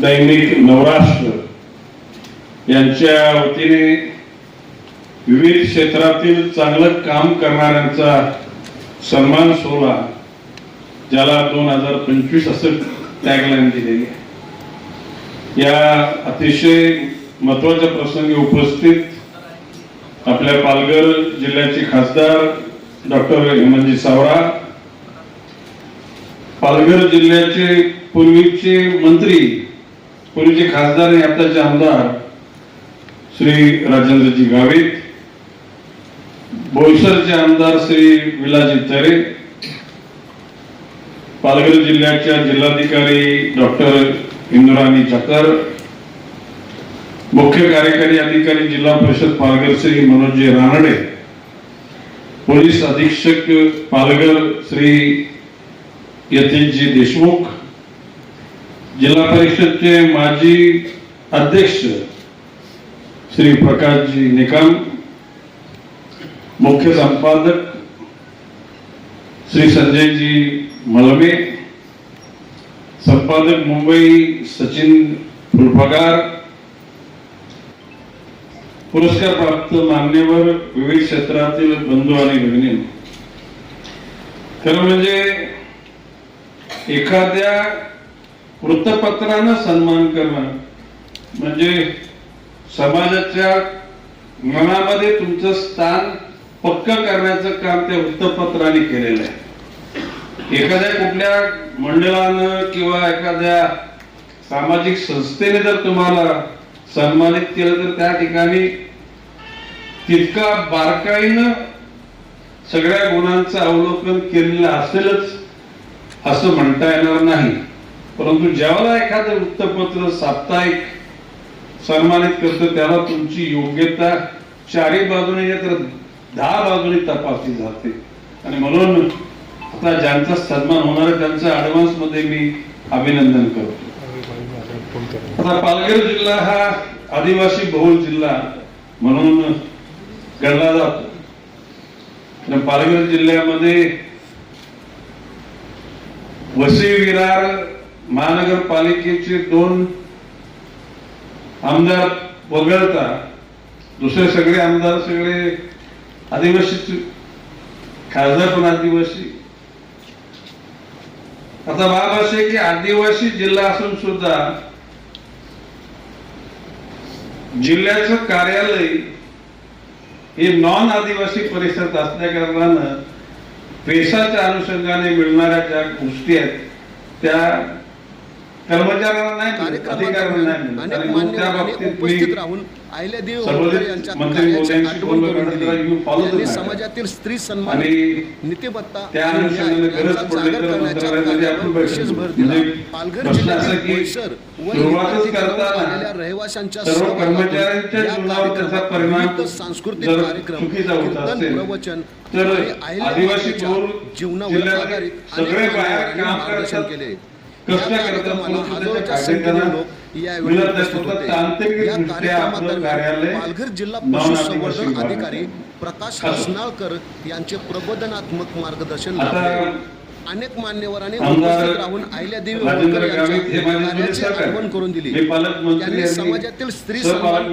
दैनिक नवराष्ट्र यांच्या वतीने विविध क्षेत्रातील चांगलं काम करणाऱ्यांचा सन्मान सोहळा ज्याला दोन हजार पंचवीस असं टॅगलाईन दिलेली आहे या अतिशय महत्त्वाच्या प्रसंगी उपस्थित आपल्या पालघर जिल्ह्याचे खासदार डॉक्टर हेमंतजी सावरा पालघर जिल्ह्याचे पूर्वीचे मंत्री पूर्वीचे खासदार आणि आताचे आमदार श्री राजेंद्रजी गावित बोईसरचे आमदार श्री विलाजी तरे पालघर जिल्ह्याच्या जिल्हाधिकारी डॉक्टर इंदुराणी चकर मुख्य कार्यकारी अधिकारी जिल्हा परिषद पालघर श्री मनोजी रानडे पोलीस अधीक्षक पालघर श्री यतीशजी देशमुख जिल्हा परिषदचे माजी अध्यक्ष श्री प्रकाशजी निकम मुख्य संपादक श्री संजयजी मलमे संपादक मुंबई सचिन फुलपगार पुरस्कार प्राप्त मान्यवर विविध क्षेत्रातील बंधू आणि भगिनी खरं म्हणजे एखाद्या वृत्तपत्रानं सन्मान करणं. म्हणजे समाजाच्या मनामध्ये तुमचं स्थान पक्क करण्याचं काम त्या वृत्तपत्राने केलेलं आहे. एखाद्या कुठल्या मंडळानं किंवा एखाद्या सामाजिक संस्थेने जर तुम्हाला सन्मानित केलं तर त्या ठिकाणी तितका बारकाईनं सगळ्या गुणांचं अवलोकन केलेलं असेलच असं म्हणता येणार नाही. परंतु ज्यावेळेला एखादं वृत्तपत्र साप्ताहिक सन्मानित करतं त्याला तुमची योग्यता चारही बाजूने तर दहा बाजूने तपासली जाते. आणि म्हणून आता ज्यांचा सन्मान होणार त्यांचं ऍडव्हान्समध्ये मी अभिनंदन करतो. आता पालघर जिल्हा हा आदिवासी बहुल जिल्हा म्हणून गणला जातो. पालघर जिल्ह्यामध्ये वसई विरार महानगरपालिकेचे दोन आमदार वगळता दुसरे सगळे आमदार सगळे आदिवासी खासदार पण आदिवासी. आता बाब असे की आदिवासी जिल्हा असून सुद्धा जिल्ह्याचं कार्यालय हे नॉन आदिवासी परिसरात असल्या कारणानं पेशाच्या अनुषंगाने मिळणाऱ्या ज्या गोष्टी आहेत त्या कर्मचाऱ्यांना नाही उपस्थित राहून अहिल्यादेवी होळकर यांच्या कार्याची आठवण करून दिली. समाजातील स्त्री सन्मान नीतिमत्ता यांचा जागर करण्याच्या कार्यावर विशेष भर दिला. म्हणजे पालघर जिल्ह्यातील व आलेल्या रहिवाशांच्या सहभागातून या कार्यक्रमात सांस्कृतिक कार्यक्रम कीर्तन प्रवचन आणि अहिल्या जीवनावर आधारित अनेक मार्गदर्शन. केले. कार्यक्रमादरम्यान कार्यालय पालघर जिल्हा पशुसंवर्धन अधिकारी. प्रकाश. हसनाळकर यांचे प्रबोधनात्मक मार्गदर्शन अनेक मान्यवरांनी उपस्थित राहून अहिल्यादेवी होळकर यांच्या सहकारी. आठवण करून दिली त्यांनी समाजातील स्त्री सन्मान.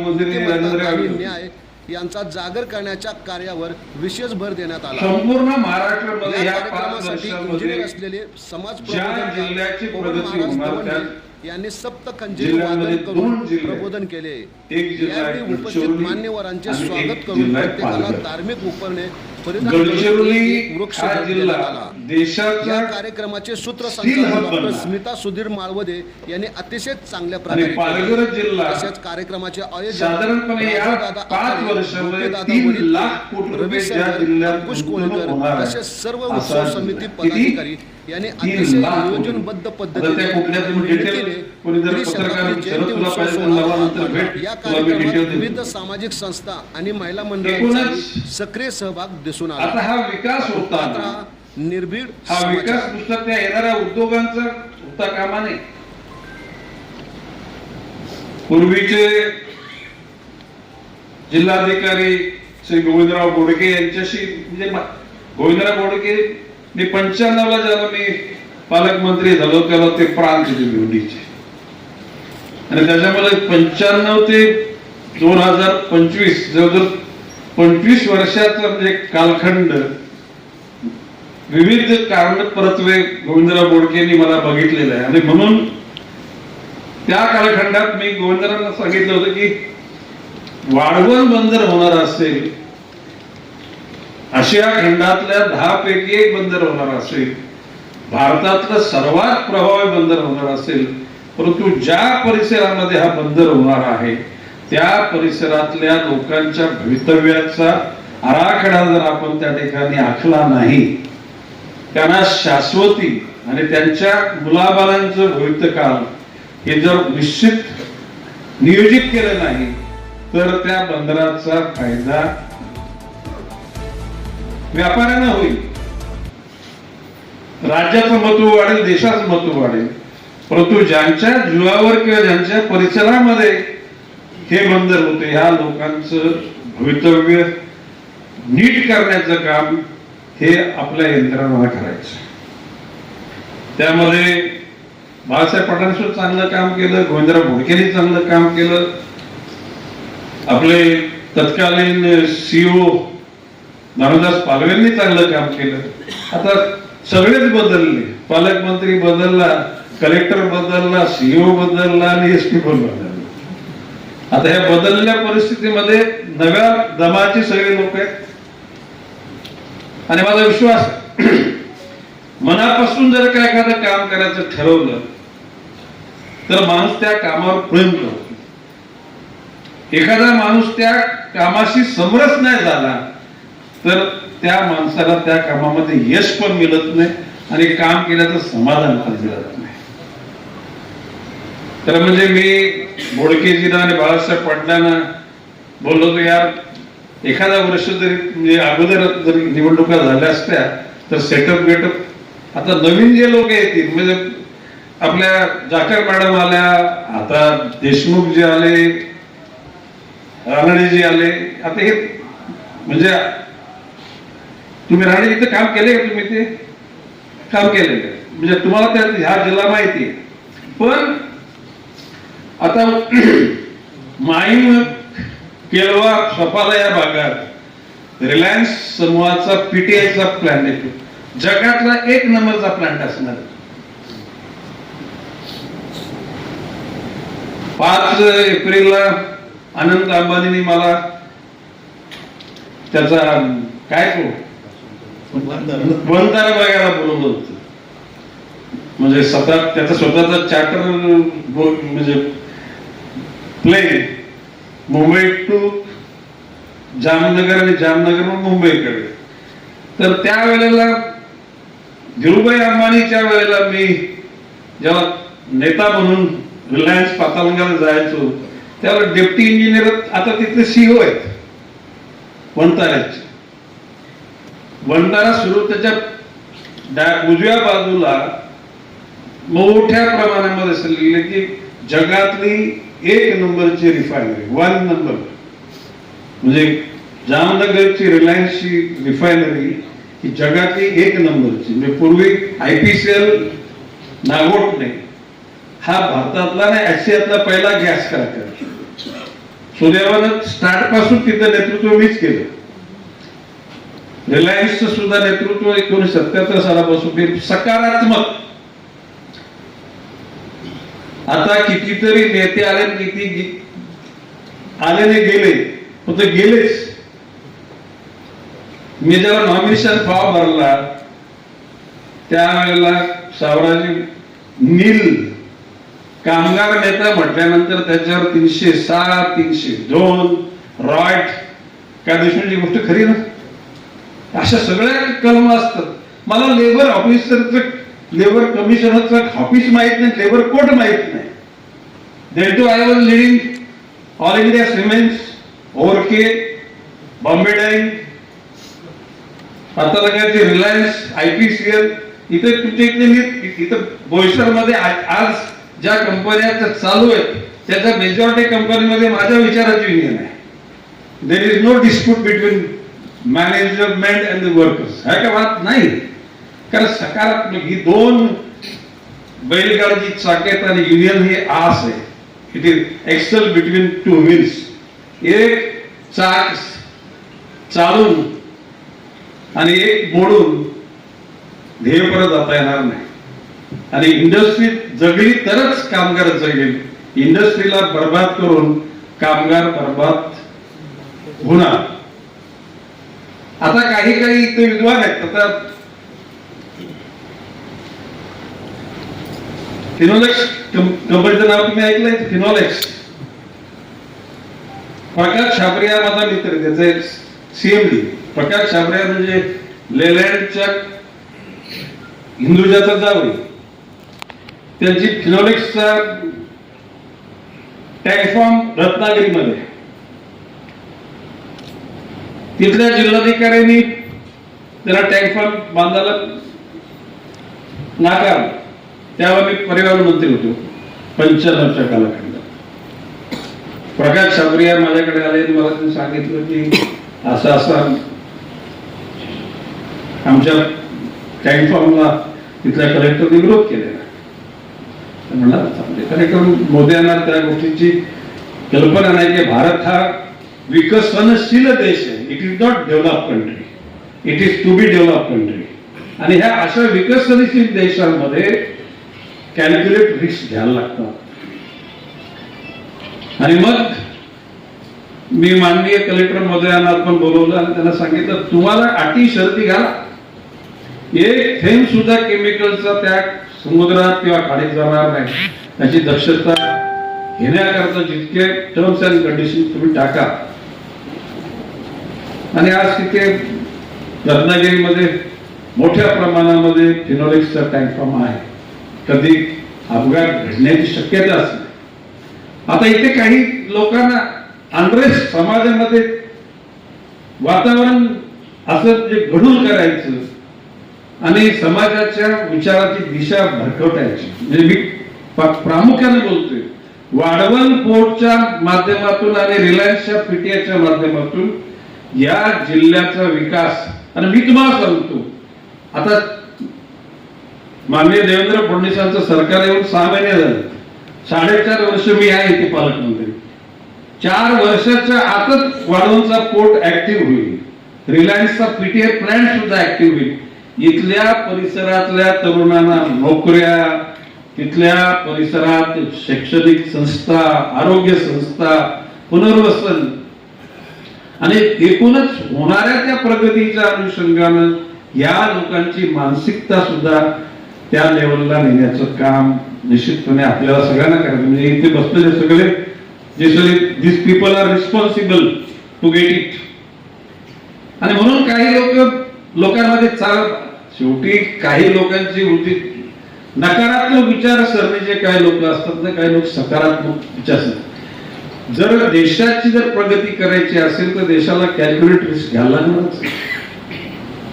न्याय यांचा जागर करण्याच्या कार्यावर विशेष भर देण्यात आला संपूर्ण महाराष्ट्रामध्ये या कार्यक्रमासाठी इंजिनियर असलेले समाज यांनी सप्त खंजीर वादन करून. प्रबोधन केले यावेळी उपस्थित मान्यवरांचे स्वागत करून प्रत्येकाला. धार्मिक उपरणे गडचिरोली वृक्ष हा जिल्हा देण्यात आला. देशाचा या कार्यक्रमाचे डॉक्टर बनला. स्मिता सुधीर माळवदे यांनी अतिशय चांगल्या प्रकारे. जिल्हा तसेच कार्यक्रमाचे कोटी रवी रुपये ज्या सहगल, जिल्ह्यात अंकुश कोळकर तसेच सर्व उत्सव समिती. पदाधिकारी यांनी तीन अतिशय. नियोजनबद्ध पद्धतीने विविध सामाजिक संस्था आणि महिला मंडळांचा सक्रिय सहभाग दिसून आला. हा विकास होता निर्भीड हा. विकास नुसता त्या येणाऱ्या उद्योगांचा होता कामा नये. पूर्वीचे जिल्हाधिकारी श्री गोविंदराव बोडके यांच्याशी म्हणजे गोविंदराव बोडके मी पंच्याण्णवला जेव्हा मी पालकमंत्री झालो तेव्हा ते प्रांत निवडीचे आणि त्याच्यामध्ये पंच्याण्णव ते दोन हजार पंचवीस जवळजवळ पंचवीस वर्षाचा म्हणजे कालखंड. विविध कारण परत्वे गोविंदराव बोडकेंनी मला बघितलेलं आहे. आणि म्हणून त्या कालखंडात मी गोविंदरावांना सांगितलं होतं की वाढवण बंदर होणार असेल आशिया खंडातल्या दहा पैकी एक बंदर होणार असेल भारतातलं सर्वात प्रभावी बंदर होणार असेल परंतु ज्या परिसरामध्ये हा बंदर होणार आहे त्या परिसरातल्या लोकांच्या भवितव्याचा आराखडा जर आपण त्या ठिकाणी आखला नाही त्यांना शाश्वती आणि त्यांच्या मुलाबालांचं भवितकाल हे जर निश्चित नियोजित केलं नाही तर त्या बंदराचा फायदा व्यापाऱ्यांना होईल. राज्याचं महत्त्व वाढेल देशाचं महत्त्व वाढेल. परंतु ज्यांच्या जीवावर किंवा ज्यांच्या परिसरामध्ये हे बंदर होते ह्या लोकांचं भवितव्य नीट करण्याचं काम हे आपल्या यंत्रणाला करायचं. त्यामध्ये बाळासाहेब पठाणेश्वर चांगलं काम केलं गोविंदराव भोडकेंनी चांगलं काम केलं. आपले तत्कालीन सीओ नामदास पालवेंनी चांगलं काम केलं. आता सगळेच बदलले. पालकमंत्री बदलला. कलेक्टर बदलला सीओ बदलला आणि एस पी पण बदलला. आता या बदललेल्या परिस्थितीमध्ये नव्या दमाची सगळे लोक आहेत. आणि माझा विश्वास मनापासून जर का एखादं काम करायचं ठरवलं तर माणूस त्या कामावर प्रेम करतो. एखादा माणूस त्या कामाशी समरस नाही झाला तर त्या माणसाला त्या कामामध्ये यश पण मिळत नाही आणि काम केल्याचं समाधान पण मिळत नाही. तर म्हणजे मी बोडकेजीना आणि बाळासाहेब पाटलांना बोललो होतो यार एखादा वर्ष जरी म्हणजे अगोदर जरी निवडणुका झाल्या असत्या तर सेटअप गेटअप आता नवीन जे लोक येतील म्हणजे आपल्या जाकर मॅडम आल्या आता देशमुख जे आले रानडे जे आले आता हे म्हणजे तुम्ही राणे इथं काम केले का तुम्ही ते? काम केलेलं म्हणजे तुम्हाला त्या ह्या जिल्हा माहिती आहे. पण आता माईम केलवा सफाला या भागात. रिलायन्स समूहाचा पीटीआयचा प्लॅन येतो जगातला एक नंबरचा प्लांट असणार. पाच एप्रिलला आनंद अंबानी मला त्याचा काय तो? बंधारा बघायला बोलवलं होतं. म्हणजे स्वतः त्याचा स्वतःचा चार्टर म्हणजे प्लेन मुंबई टू जामनगर आणि जामनगर मुंबईकडे. तर त्यावेळेला धीरुभाई अंबानीच्या वेळेला मी जेव्हा नेता म्हणून रिलायन्स पातालंगाला जायचो त्यावेळेला डेप्टी इंजिनियर आता तिथले सीओ आहेत. वंताऱ्याचे वंतारा सुरू त्याच्या डा- उजव्या बाजूला मोठ्या प्रमाणामध्ये असलेली की जगातली एक नंबरची रिफायनरी वन नंबर म्हणजे जामनगरची रिलायन्सची रिफायनरी ही जगातली एक नंबरची. म्हणजे पूर्वी I P C L Nagothane हा भारतातला नाही आशियातला पहिला गॅस कारखाना. सुदैवानं स्टार्टपासून तिथं नेतृत्व मीच केलं. रिलायन्सचं सुद्धा नेतृत्व एकोणीस सत्याहत्तर सालापासून सकारात्मक आता कितीतरी नेते आले किती गे- आले नाही गेले फक्त गेलेच. मी जेव्हा नॉमिनेशन फॉर्म भरला त्यावेळेला सावराजी नील कामगार नेता म्हटल्यानंतर त्याच्यावर तीनशे सात तीनशे दोन रॉयट काय देशमुखची गोष्ट खरी ना? अशा सगळ्या कलम असतात. मला लेबर ऑफिसरचं लेबर कमिशनरचं ऑफिस माहीत नाही लेबर कोर्ट माहीत नाही. Then too I was leading all India cements Orkay Bombay dyeing आता लगायचे Reliance I P C L इथे तुमच्या इथे मी- इथं बोईसरमध्ये आज ज्या कंपन्या चालू आहेत त्याच्या मेजॉरिटी कंपनीमध्ये माझ्या विचाराची युनियन आहे. There is no dispute between management and the workers ह्या का बात? नाही. कारण सकारात्मक ही दोन बैलगाडीची चाकेत आणि युनियन ही आस आहे. It is axle between two wheels एक चाक चालून आणि एक मोडून ध्येयपर्यंत जाता येणार नाही. आणि इंडस्ट्री जगली तरच कामगार जगेल. इंडस्ट्रीला बर्बाद करून कामगार बर्बाद होणार. आता काही काही इथे विद्वान आहेत. आता फिनोलेक्स कंपनीचं नाव तुम्ही ऐकलंय? फिनोलेक्स प्रकाश छाबरिया माझा मित्र त्याचे सीएमडी प्रकाश छाबरिया म्हणजे लेलँडच्या हिंदुजाचा जावळी त्यांची फिनोलेक्सचा टॅग फॉर्म रत्नागिरीमध्ये. तिथल्या जिल्हाधिकाऱ्यांनी त्याला टॅग फॉर्म बांधायला नाकारलं. त्यावेळेला मी पर्यावरण मंत्री होतो. पंच्याण्णवच्या कालखंडात. प्रकाश साबरिया माझ्याकडे आले मला त्यांनी सांगितलं की असं असं आमच्या टँक फॉर्मला तिथल्या कलेक्टरने विरोध केलेला म्हणला म्हणला कलेक्टर मोदयांना त्या गोष्टीची कल्पना नाही की भारत हा विकसनशील देश आहे. It is not develop country it is to be develop country आणि ह्या अशा विकसनशील देशांमध्ये कॅल्क्युलेट रिस्क घ्यायला लागतात आणि मग मी माननीय कलेक्टर महोदयांना पण बोलवलं आणि त्यांना सांगितलं तुम्हाला अटी शर्ती घाला एक थेंब सुद्धा केमिकलचा त्या समुद्रात किंवा खाडीत जाणार नाही. त्याची दक्षता घेण्याकरता जितके टर्म्स अँड कंडिशन तुम्ही टाका. आणि आज तिथे रत्नागिरीमध्ये मोठ्या प्रमाणामध्ये फिनोलिक्सचा टँक फॉर्म आहे. कधी अपघात घडण्याची शक्यता असते. आता इथे काही लोकांना अनरेस्ट समाजामध्ये वातावरण असं जे घडून करायचं आणि समाजाच्या विचाराची दिशा भरकवटायची. म्हणजे मी प्रामुख्याने बोलतोय. वाढवण पोर्टच्या माध्यमातून आणि रिलायन्सच्या पीटीआयच्या माध्यमातून या जिल्ह्याचा विकास आणि मी तुम्हाला सांगतो आता माननीय देवेंद्र फडणवीसांचं सरकार येऊन सहा महिने झाले. साडेचार वर्ष मी आहे इथे पालकमंत्री. चार वर्षाच्या आतच वाढवणचा पोर्ट ऍक्टिव्ह होईल. रिलायन्सचा पीटीए प्लॅन सुद्धा ऍक्टिव्ह होईल. इथल्या परिसरातल्या तरुणांना नोकऱ्या तिथल्या परिसरात शैक्षणिक संस्था आरोग्य संस्था पुनर्वसन आणि एकूणच होणाऱ्या त्या प्रगतीच्या अनुषंगानं या लोकांची मानसिकता सुद्धा त्या लेवलला नेण्याचं काम निश्चितपणे आपल्याला सगळ्यांना करायचं. म्हणजे इथे बसलेले सगळे जे सगळे this people are responsible to get it आणि म्हणून काही लोक लोकांमध्ये चाल शेवटी काही लोकांची वृत्ती नकारात्मक विचारसरणीचे काही लोक असतात ना काही लोक सकारात्मक विचार जर देशाची जर प्रगती करायची असेल तर देशाला कॅल्क्युलेट रिस्क घ्यायला लागणारच.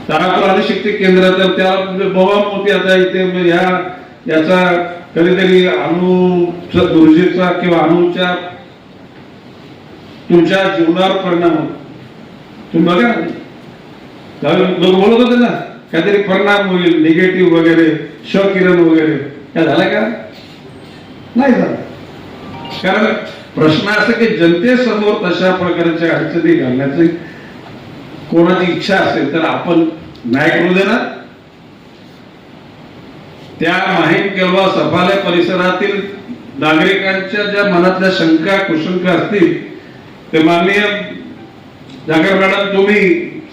तारापूर अभिशक्ती केंद्र तर त्या बाबा मोती आता इथे या याचा कधीतरी अणू ऊर्जेचा किंवा अणूच्या तुमच्या जीवनावर परिणाम होतो. तुम्ही बघा ना. लोक बोलत होते ना काहीतरी परिणाम होईल निगेटिव्ह वगैरे किरण वगैरे. काय झालं का? नाही झालं. कारण प्रश्न असा की जनतेसमोर तशा प्रकारच्या अडचणी घालण्याची कोणाची इच्छा असेल तर आपण नाही करू देणार. त्या माहीम केव्हा सफाले परिसरातील नागरिकांच्या ज्या मनातल्या शंका कुशंका असतील ते माननीय जागर मॅडम तुम्ही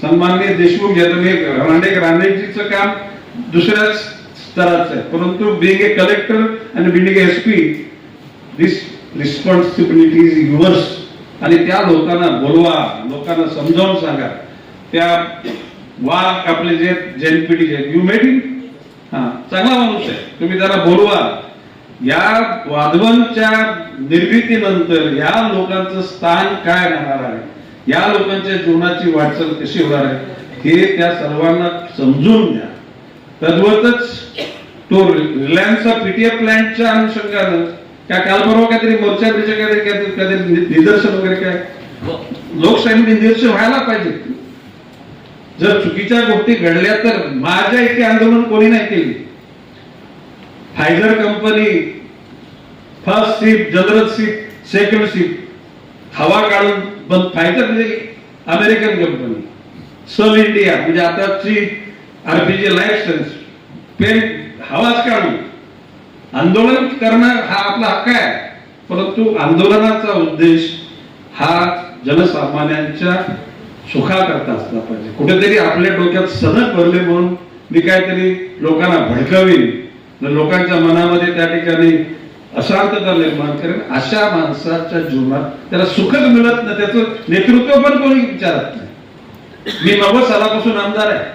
सन्माननीय देशमुख जे तुम्ही रांडे रांडेजीचं काम दुसऱ्याच स्तराचं आहे. परंतु बिंग ए कलेक्टर आणि being S P this responsibility is yours आणि त्या लोकांना बोलवा लोकांना समजावून सांगा. त्या वाघ आपले जे जेनपीटी जे यू मेड हा चांगला माणूस आहे. तुम्ही जरा बोलवा. या वाधवनच्या निर्मितीनंतर या लोकांचं स्थान काय राहणार आहे? या लोकांच्या जीवनाची वाटचाल कशी होणार आहे? हे त्या सर्वांना समजून घ्या. तद्वतच तो रिलायन्सचा पीटीएफ प्लॅनच्या अनुषंगानं त्या काल परवा काहीतरी मोर्चा बिर्चा काहीतरी काहीतरी काहीतरी निदर्शन वगैरे काय? लोकशाही निदर्शन व्हायला पाहिजे. जर चुकीच्या गोष्टी घडल्या तर माझ्या इथे आंदोलन कोणी नाही केली. Pfizer company first shift general shift second shift हवा काढून बंद. फायझर म्हणजे अमेरिकन कंपनी सल इंडिया म्हणजे आताची आरपीजी लाईफ सायन्स पेन हवाच काढून. आंदोलन करणं हा आपला हक्क आहे. परंतु आंदोलनाचा उद्देश हा जनसामान्यांच्या सुखाकरता असला पाहिजे. कुठेतरी आपल्या डोक्यात सनक भरले म्हणून मी काहीतरी लोकांना भडकवीन. लोकांच्या मनामध्ये त्या ठिकाणी अशांतता निर्माण करेन. अशा माणसाच्या जीवनात त्याला सुखच मिळत नाही. त्याचं नेतृत्व पण कोणी विचारत नाही. मी नव्वद सालापासून आमदार आहे.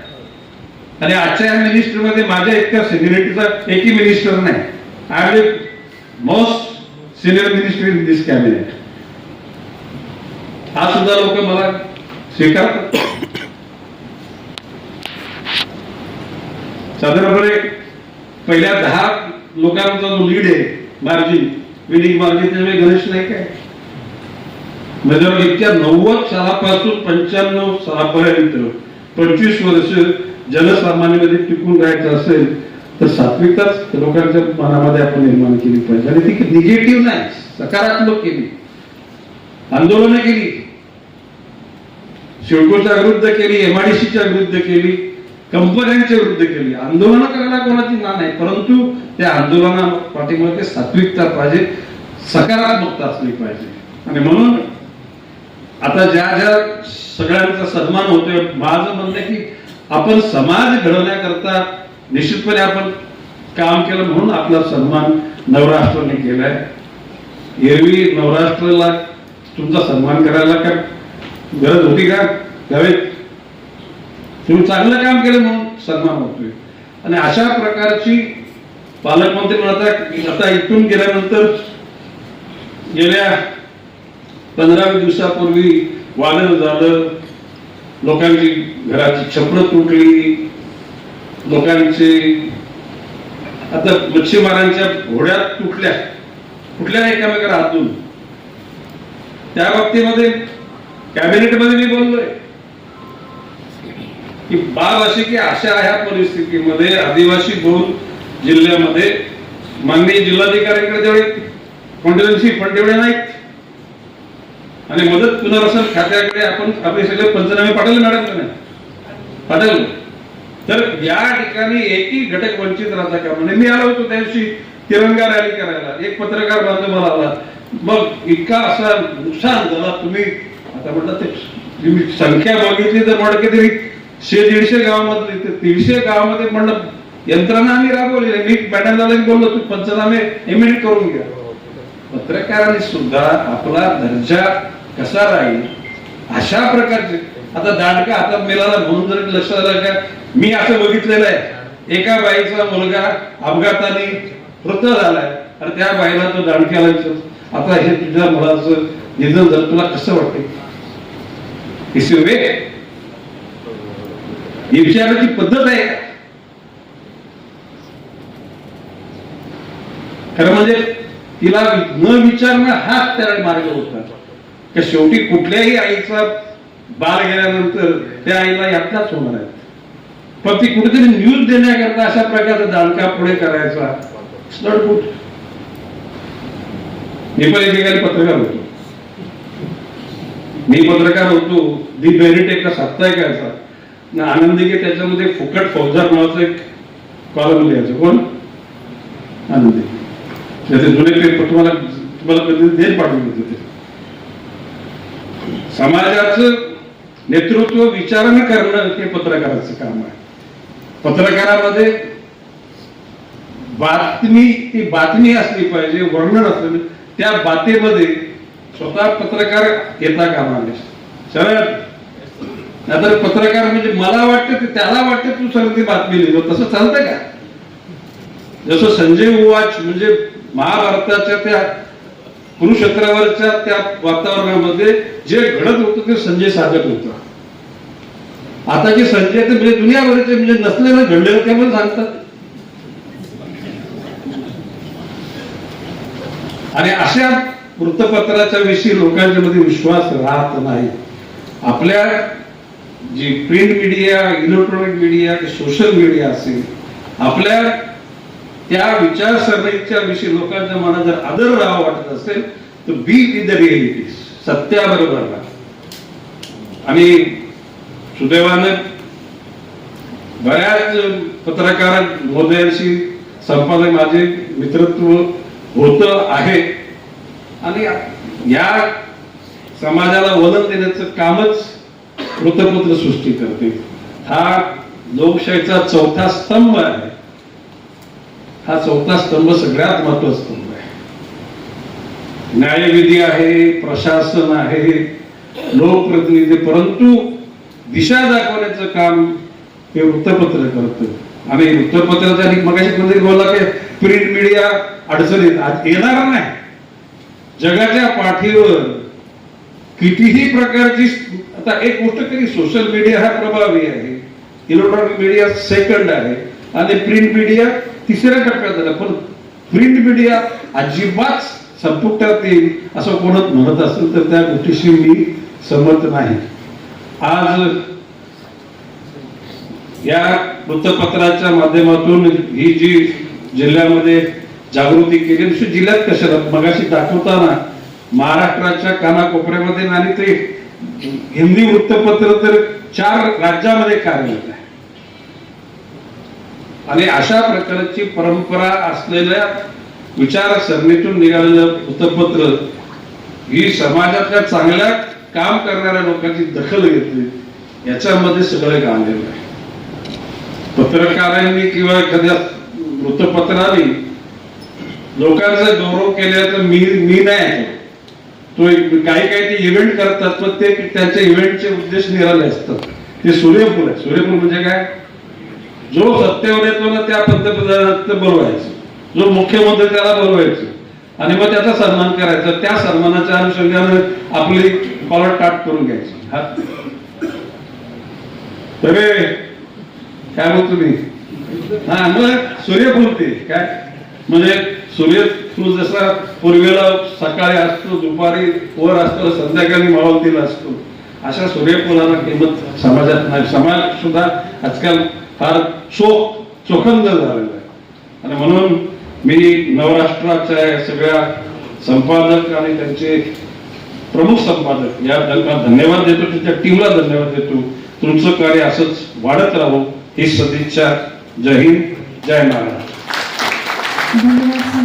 आणि आजच्या या मिनिस्टरमध्ये माझ्या इतक्या सिनियरिटीचा एकही मिनिस्टर नाही. I am most senior minister in this cabinet हा सुद्धा लोक मला स्वीकार. साधारणपणे पहिल्या दहा लोकांचा जो लीड आहे मार्जिन विनिंग मार्जिन त्याच्यामुळे गणेश नाही काय म्हणजे इतक्या नव्वद सालापासून पंच्याण्णव सालापर्यंत पंचवीस वर्ष जनसामान्यामध्ये टिकून राहायचं असेल तर सात्विकताच लोकांच्या मनामध्ये आपण निर्माण केली पाहिजे. आणि ती निगेटिव्ह नाही सकारात्मक केली. आंदोलनं केली. शिडकोच्या विरुद्ध केली एमआयडीसीच्या विरुद्ध केली कंपन्यांच्या विरुद्ध केली. आंदोलन करायला कोणाची ना नाही परंतु त्या आंदोलना पाठीमध्ये सात्विकता पाहिजे सकारात्मकता असली पाहिजे. आणि म्हणून आता ज्या ज्या सगळ्यांचा सन्मान होतोय माझं म्हणणं की आपण समाज घडवण्याकरता निश्चितपणे आपण काम केलं म्हणून आपला सन्मान नवराष्ट्राने केलाय. एरवी नवराष्ट्राला तुमचा सन्मान करायला काय गरज होती का? त्यावेळेस तुम्ही चांगलं काम केलं म्हणून सन्मान होतोय. आणि अशा प्रकारची पालकमंत्री म्हणतात आता इथून गेल्यानंतर गेल्या पंधरा दिवसापूर्वी वादळ झालं लोकांची घराची छपरं तुटली लोकांचे आता मच्छीमारांच्या घोड्यात तुटल्या कुठल्या एकामेकाला हातून त्या बाबतीमध्ये कॅबिनेटमध्ये मी बोललोय. की बाब अशी की अशा ह्या परिस्थितीमध्ये आदिवासी बहुल जिल्ह्यामध्ये माननीय जिल्हाधिकाऱ्यांकडे जेवढे कॉन्टिन्युन्सी फंड तेवढे नाहीत. आणि मदत पुनर्वसन खात्याकडे आपण आपले सगळे पंचनामे पाठवले मॅडम का नाही पाठवले. तर या ठिकाणी एकही घटक वंचित राहता का म्हणजे मी आलो होतो त्या दिवशी तिरंगा रॅली करायला. एक पत्रकार बांधव मला आला. मग इतका असा नुकसान झाला. तुम्ही आता म्हटलं ते संख्या बघितली तर म्हटलं की तरी शे दीडशे गावामध्ये ते दीडशे गावामध्ये म्हणलं यंत्रणा आम्ही राबवली मी मॅडमला बोललो तू पंचनामे इमिडिएट करून घ्या. पत्रकारांनी सुद्धा आपला दर्जा कसा राहील अशा प्रकारचे आता दाटका हातात मिळाला म्हणून जर लक्षात आलं का मी असं बघितलेलं आहे. एका बाईचा मुलगा अपघाताने मृत झालाय आणि त्या बाईला तो दाडक्याला आता हे तुझ्या मुलाचं निधन झालं तुला कसं वाटते किसी वे? ही विचाराची पद्धत आहे खरं म्हणजे तिला न विचारणं हाच त्याला मार्ग होता. का शेवटी कुठल्याही आईचा बाल गेल्यानंतर त्या आईला यातनाच होणार आहेत पण ती कुठेतरी न्यूज देण्याकरता अशा प्रकारचा दांडका पुढे करायचा. स्लडपूट मी पण एकेकाली पत्रकार होतो. मी पत्रकार होतो दी एका साप्ताहिक यायचा आनंदी की त्याच्यामध्ये फुकट फौजदार नावाचं एक कॉलम लिहायचं. कोण? आनंदी. त्याचे जुने पेपर तुम्हाला तुम्हाला कधी देत पाठवून देते ते. समाजाचं नेतृत्व विचारानं करणं हे पत्रकाराचं काम आहे. पत्रकारामध्ये बातमी ती बातमी असली पाहिजे वर्णन असलं त्या बातेमध्ये स्वतः पत्रकार येता कामा शरद सरळ नाहीतर पत्रकार म्हणजे मला वाटतं ते त्याला वाटतं तू सगळं ती बातमी लिहितो. तसं चालतंय का? जसं संजय उवाच म्हणजे महाभारताच्या त्या कुरुक्षेत्रावरच्या त्या वातावरणामध्ये जे घडत होतं ते संजय साधक होतं. आता जे संजय ते म्हणजे दुनियाभराचे म्हणजे नसलेलं घडलेलं त्यामुळे सांगतात. आणि अशा वृत्तपत्राच्या विषयी लोकांच्या मध्ये विश्वास राहत नाही. आपल्या जी print media electronic media social media असेल आपल्या त्या विचारसरणीच्या विषयी लोकांच्या मनात जर आदर राहावा वाटत असेल तर बी इन द सत्याबरोबर राहा. आणि सुदैवानं बऱ्याच पत्रकार महोदयांशी संपादक माझे मित्रत्व होत आहे. आणि या समाजाला वलन देण्याचं कामच वृत्तपत्र सृष्टी करते. हा लोकशाहीचा चौथा स्तंभ आहे. हा चौथा स्तंभ सगळ्यात महत्त्वाचा स्तंभ आहे. न्यायविधी आहे प्रशासन आहे लोकप्रतिनिधी परंतु दिशा दाखवण्याचं काम हे वृत्तपत्र करतं. आणि वृत्तपत्राचा आणि मगाशी कोणतरी की प्रिंट मीडिया अडचणीत. आज येणार नाही. जगाच्या पाठीवर कितीही प्रकारची आता एक गोष्ट तरी सोशल मीडिया हा प्रभावी आहे. इलेक्ट्रॉनिक मीडिया सेकंड आहे. आणि प्रिंट मीडिया तिसऱ्या टप्प्यात आला. पण प्रिंट मीडिया अजिबात संपुष्टात येईल असं कोणत म्हणत असेल तर त्या गोष्टीशी मी सहमत नाही. आज या वृत्तपत्राच्या माध्यमातून ही जी जिल्ह्यामध्ये जागृती केली. दुसरी जिल्ह्यात कशाला? मगाशी दाखवताना महाराष्ट्राच्या कानाकोपऱ्यामध्ये आणि ते हिंदी वृत्तपत्र तर चार राज्यामध्ये कार्यरत आहे. आणि अशा प्रकारची परंपरा असलेल्या विचारसरणीतून निघालेलं वृत्तपत्र ही समाजातल्या चांगल्या काम करणाऱ्या लोकांची दखल घेतली याच्यामध्ये सगळं गांधील आहे. पत्रकारांनी किंवा एखाद्या वृत्तपत्राने लोकांचा गौरव केल्याचं मी मी नाही ऐकलं. तो एक- काही काही ते इव्हेंट करतात पण ते त्यांच्या इव्हेंटचे उद्देश निराले असतात. ते सूर्यफूल आहे सूर्यफूल म्हणजे काय? जो सत्तेवर येतो ना त्या पंतप्रधानात बोलवायचं जो मुख्यमंत्री त्याला बोलवायचं आणि मग त्याचा सन्मान करायचा. त्या सन्मानाच्या अनुषंगानं आपली कॉलर टाट करून घ्यायची. हा. काय बोलतो मी? हा मग सूर्यफूल ते काय? म्हणजे सूर्यफूल जसा पूर्वेला सकाळी असतो दुपारी वर असतो संध्याकाळी मावळतीला असतो. अशा सूर्यफुलाला किंमत समाजात नाही. समाज सुद्धा आजकाल फार चोख चोखंद झालेला आहे. आणि म्हणून मी नवराष्ट्राच्या सगळ्या संपादक आणि त्यांचे प्रमुख संपादक या धन्यवाद देतो त्यांच्या टीमला धन्यवाद देतो. तुमचं कार्य असंच वाढत राहो ही सदिच्छा. जय हिंद जय महाराज धन्यवाद.